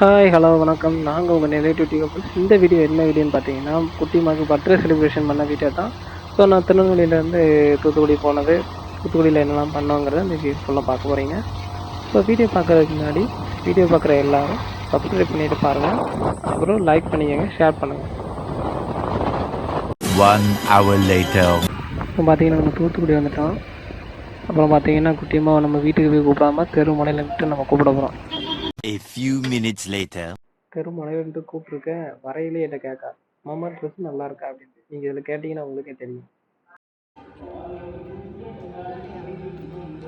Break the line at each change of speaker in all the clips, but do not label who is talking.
Hi hello வணக்கம். நாங்கள் உங்கள் நெகட்டிவ் கப்பல்ஸ் இந்த வீடியோ என்ன வீடியோன்னு பார்த்தீங்கன்னா குட்டிமாக்கு பர்த்டே செலிப்ரேஷன் பண்ண வீடியோ தான். ஸோ நான் திருநெல்வேலியிலேருந்து தூத்துக்குடி போனது. தூத்துக்குடியில் என்னெல்லாம் பண்ணோங்கிறத இந்த வீடியோ ஃபுல்லாக பார்க்க போகிறீங்க ஸோ வீடியோ பார்க்குறதுக்கு முன்னாடி வீடியோ பார்க்குற எல்லாரும் சப்ஸ்கிரைப் பண்ணிட்டு பாருங்கள் அப்புறம் லைக் பண்ணிக்கோங்க ஷேர் பண்ணுங்கள். இப்போ பார்த்தீங்கன்னா நம்ம தூத்துக்குடி வந்துட்டோம். அப்புறம் பார்த்தீங்கன்னா குட்டியம்மாவை நம்ம வீட்டுக்கு போய் கூப்பிடாம தெரு முனையில் விட்டு நம்ம கூப்பிட போகிறோம்
A few minutes later.
தெரு முனையிலிருந்து கூப்பிட்ருக்கேன் வரையிலே என்ன கேட்கா மாமா ட்ரெஸ் நல்லா இருக்கா? அப்படின்னு. நீங்கள் இதில் கேட்டிங்கன்னா உங்களுக்கே தெரியும்.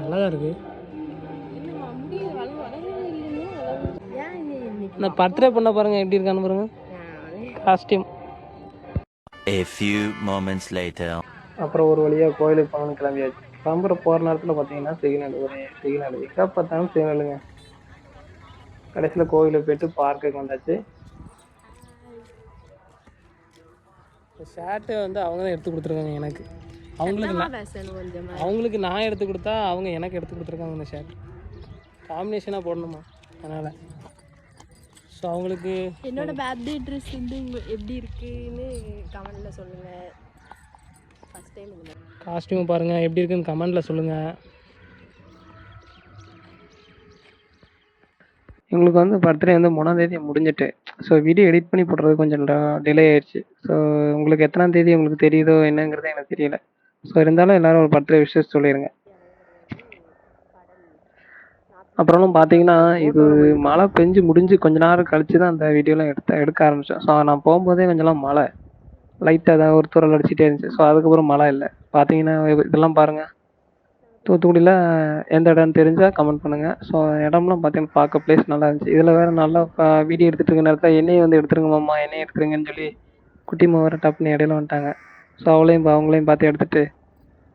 நல்லா தான் இருக்கு இந்த பர்த்டே பண்ண பாருங்க எப்படி இருக்கான்னு பாருங்க. Costume.
A few moments later.
அப்புறம் ஒரு வழியாக கோயிலுக்கு போகணும்னு கிளம்பியாச்சு. கிளம்புற போகிற நேரத்தில் பார்த்தீங்கன்னா சிக்னல் ஒரே சிக்னல். எங்கே பார்த்தாலும் சிக்னலுங்க. கடைசியில் கோயிலுக்கு போயிட்டு பார்க்குக்கு வந்தாச்சு. ஷர்ட்டு வந்து அவங்க தான் எடுத்து கொடுத்துருக்காங்க எனக்கு. அவங்களுக்கு அவங்களுக்கு நான் எடுத்து கொடுத்தா அவங்க எனக்கு எடுத்து கொடுத்துருக்காங்க இந்த ஷர்ட் காம்பினேஷனாக போடணுமா? அதனால். ஸோ அவங்களுக்கு
என்னோட பர்த்டே ட்ரெஸ் வந்து எப்படி இருக்குன்னு கமெண்ட்ல சொல்லுங்க. ஃபர்ஸ்ட் டைம்
காஸ்டியூம் பாருங்கள் எப்படி இருக்குன்னு கமெண்டில் சொல்லுங்கள் எங்களுக்கு வந்து பர்த்டே வந்து மூணாம் தேதி முடிஞ்சிட்டு. ஸோ வீடியோ எடிட் பண்ணி போடுறது கொஞ்சம் டிலே ஆயிடுச்சு. ஸோ உங்களுக்கு எத்தனாம் தேதி உங்களுக்கு தெரியுதோ என்னங்கிறது எனக்கு தெரியல. ஸோ இருந்தாலும் எல்லாரும் ஒரு பர்த்டே விஷயம் சொல்லிடுங்க அப்புறம் பார்த்தீங்கன்னா இது மழை பெஞ்சு முடிஞ்சு கொஞ்ச நேரம் கழிச்சு தான் அந்த வீடியோலாம் எடுத்த எடுக்க ஆரம்பித்தோம் ஸோ நான் போகும்போதே கொஞ்சம்லாம் மழை. லைட்டாக ஏதாவது ஒரு துறையில் அடிச்சுட்டே இருந்துச்சு. ஸோ அதுக்கப்புறம் மழை இல்லை. பார்த்தீங்கன்னா இதெல்லாம் பாருங்கள் தூத்துக்குடியில் எந்த இடம்னு தெரிஞ்சால் கமெண்ட் பண்ணுங்கள் ஸோ இடம்லாம் பார்த்தீங்கன்னா பார்க்க பிளேஸ் நல்லா இருந்துச்சு. இதில் வேறு நல்லா வீடியோ எடுத்துகிட்டு இருக்க நேரத்தில் என்னையும் வந்து எடுத்துருங்க மாமா என்னையும் எடுத்துருங்கன்னு சொல்லி குட்டிமா வேறு டப்புன்னு இடையில வந்துட்டாங்க. ஸோ அவளையும் அவங்களையும் பார்த்து எடுத்துட்டு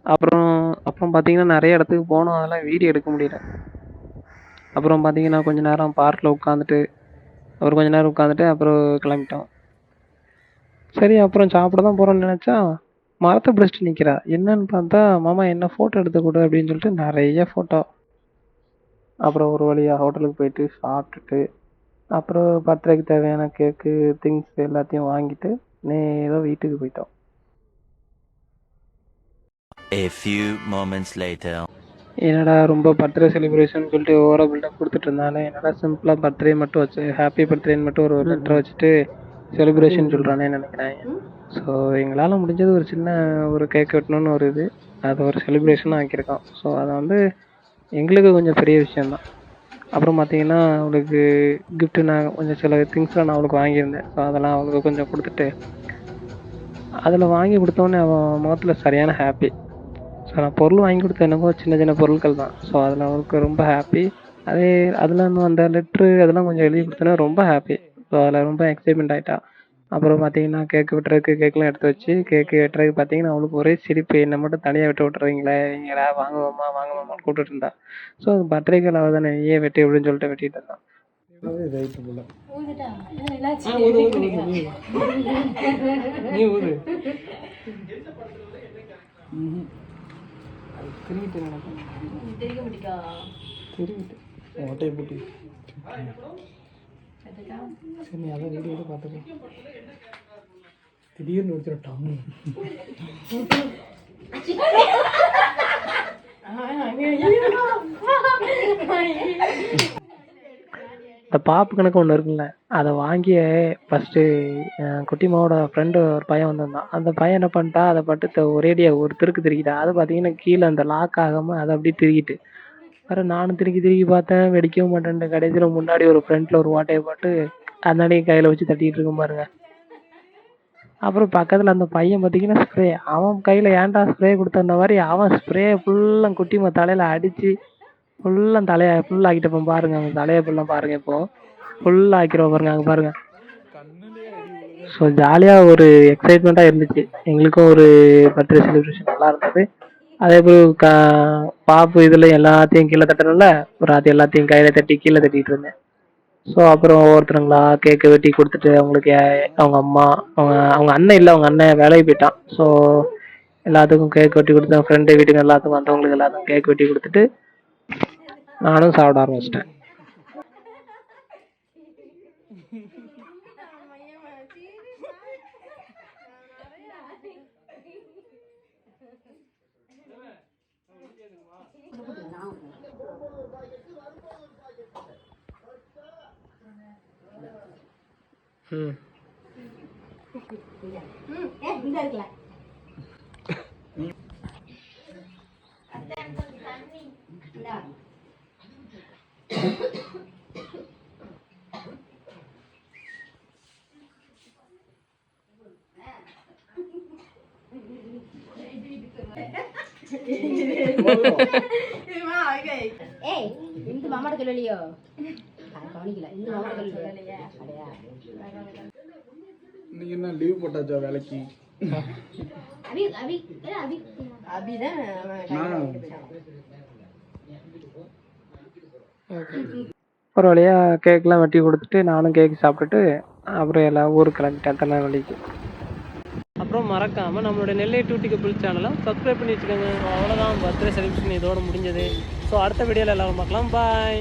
அப்புறம் அப்புறம் பார்த்தீங்கன்னா நிறைய இடத்துக்கு போனோம். அதெல்லாம் வீடியோ எடுக்க முடியல. அப்புறம் பார்த்தீங்கன்னா கொஞ்ச நேரம் பார்க்கில் உட்காந்துட்டு அப்புறம் கொஞ்ச நேரம் உட்காந்துட்டு அப்புறம் கிளம்பிட்டோம். சரி அப்புறம் சாப்பிட தான் போகிறோம்னு நினச்சா மரத்தை பிடிச்சிட்டு நிற்கிறா என்னன்னு பார்த்தா மாமா என்ன ஃபோட்டோ எடுத்து கொடு அப்படின்னு சொல்லிட்டு நிறைய ஃபோட்டோ அப்புறம் ஒரு வழியாக ஹோட்டலுக்கு போயிட்டு சாப்பிட்டுட்டு அப்புறம் பர்த்டேக்கு தேவையான கேக்கு திங்ஸ் எல்லாத்தையும் வாங்கிட்டு நேராக வீட்டுக்கு போயிட்டோம்.
A few moments later.
என்னடா ரொம்ப பர்த்டே செலிப்ரேஷன் சொல்லிட்டு ஓவரா பில்டப் கொடுத்துட்டு இருந்தானே என்னடா சிம்பிளாக பர்த்டே மட்டும் வச்சு ஹாப்பி பர்த்டேன்னு மட்டும் ஒரு லெட்டர் வச்சுட்டு செலிப்ரேஷன் சொல்கிறானே நினைக்கிறேன். ஸோ எங்களால் முடிஞ்சது ஒரு சின்ன ஒரு கேக் வெட்டணும்னு ஒரு இது. அது ஒரு செலிப்ரேஷனாக ஆக்கியிருக்கோம். ஸோ அதை வந்து எங்களுக்கு கொஞ்சம் பெரிய விஷயம்தான். அப்புறம் பார்த்தீங்கன்னா அவளுக்கு gift நான் கொஞ்சம் சில திங்ஸ்லாம் நான் அவளுக்கு வாங்கியிருந்தேன். ஸோ அதெல்லாம் அவளுக்கு கொஞ்சம் கொடுத்துட்டு அதில் வாங்கி கொடுத்தோன்னே அவன் முகத்தில் சரியான ஹாப்பி ஸோ நான் பொருள் வாங்கி கொடுத்த என்னமோ சின்ன சின்ன பொருட்கள் தான். ஸோ அதில் அவருக்கு ரொம்ப ஹாப்பி அதே அதில் அந்த லெட்ரு அதெல்லாம் கொஞ்சம் எழுதி கொடுத்தோன்னே ரொம்ப ஹாப்பி ஸோ அதில் ரொம்ப எக்ஸைட்மெண்ட் ஆகிட்டா அப்புறம் பார்த்தீங்கன்னா கேக்கு வெட்டுறதுக்கு கேக்கெலாம் எடுத்து வச்சு கேக்கு வெட்டுறதுக்கு பார்த்தீங்கன்னா அவளுக்கு ஒரே சிரிப்பு என்னை மட்டும் தனியாக வெட்ட விட்டுறீங்களே நீங்களா வாங்குவோமா வாங்குவோமான்னு கூப்பிட்டு இருந்தா. ஸோ பர்த்டேக்கு அவள் தானே நீயே வெட்டி அப்படின்னு சொல்லிட்டு வெட்டிட்டு இருந்தான் திரும்பிட்டு ஓட்டையை போட்டு சரி நீ அதான் வீடியோ பார்த்துக்கோ. திடீர்னு எடுத்துட்டான் இந்த பாப்பு கணக்கு ஒன்று இருக்குல்ல அதை வாங்கி ஃபஸ்ட்டு குட்டிமாவோட ஃப்ரெண்டு ஒரு பையன் வந்திருந்தான். அந்த பையன் என்ன பண்ணிட்டா அதை பட்டு த- ஒரேடியாக ஒரு திருக்கு திருக்கிட்டா. அது பார்த்தீங்கன்னா கீழே அந்த லாக் ஆகாமல் அதை அப்படியே திருக்கிட்டு. வேற நானும் திருக்கி திருக்கி பார்த்தேன். வெடிக்கவும் மாட்டேன்ட்டு கடைசியில் முன்னாடி ஒரு ஃப்ரண்ட்டில் ஒரு வாட்டையை போட்டு அந்தாண்டையும் கையில் வச்சு தட்டிட்டு இருக்கும் பாருங்க. அப்புறம் பக்கத்தில் அந்த பையன் பார்த்தீங்கன்னா ஸ்ப்ரே அவன் கையில் ஏன்டா ஸ்ப்ரே கொடுத்த மாதிரி அவன் ஸ்ப்ரே ஃபுல்லாக குட்டிமா தலையில் அடித்து ஃபுல்லாக தலையை ஃபுல்லாக ஆக்கிட்டப்போ பாருங்க அவன் தலையை ஃபுல்லாக பாருங்க இப்போ. ஃபுல்லாக ஆக்கிடுவோம் பாருங்க அங்கே பாருங்க. ஸோ ஜாலியாக ஒரு எக்ஸைட்மெண்ட்டாக இருந்துச்சு. எங்களுக்கும் ஒரு பர்த்டே செலிப்ரேஷன் நல்லா இருந்தது. அதே போல் கா பாப்பு இதில் எல்லாத்தையும் கீழே தட்டணும்ல ஒரு அது எல்லாத்தையும் கையில் தட்டி கீழே தட்டிட்டு இருந்தேன். ஸோ அப்புறம் ஒவ்வொருத்தருங்களா கேக்கு வெட்டி கொடுத்துட்டு அவங்களுக்கு அவங்க அம்மா அவங்க அவங்க அண்ணன் இல்லை அவங்க அண்ணன் வேலைக்கு போயிட்டான். ஸோ எல்லாத்துக்கும் கேக் வெட்டி கொடுத்து ஃப்ரெண்டு வீட்டுக்கு எல்லாத்துக்கும் வந்தவங்களுக்கு எல்லாத்துக்கும் கேக் வெட்டி கொடுத்துட்டு நானும் சாப்பிட ஆரம்பிச்சிட்டேன். ம்.
இந்த ஏய் இந்த மாமாட்ட சொல்லலையோ? கவனிக்கல அடையா
இன்னைக்கு என்ன லீவ் போட்டாச்சா வேலைக்கு?
அபி அபி அபி.
நான்.
ஒரு வழியாக கேக்லாம் வெட்டி கொடுத்துட்டு நானும் கேக் சாப்பிட்டுட்டு அப்புறம் எல்லாம் ஊருக்கு கிளம்பிட்டேன் திருநெல்வேலிக்கு அப்புறம் மறக்காமல் நம்மளுடைய நெல்லை டூட்டி கப்பிள் சேனலை சப்ஸ்கிரைப் பண்ணி வச்சுக்கோங்க. அவ்வளோதான் பர்த்டே செலிப்ரேஷன் இதோட முடிஞ்சது. ஸோ அடுத்த வீடியோவில் எல்லாரும் பார்க்கலாம். பாய்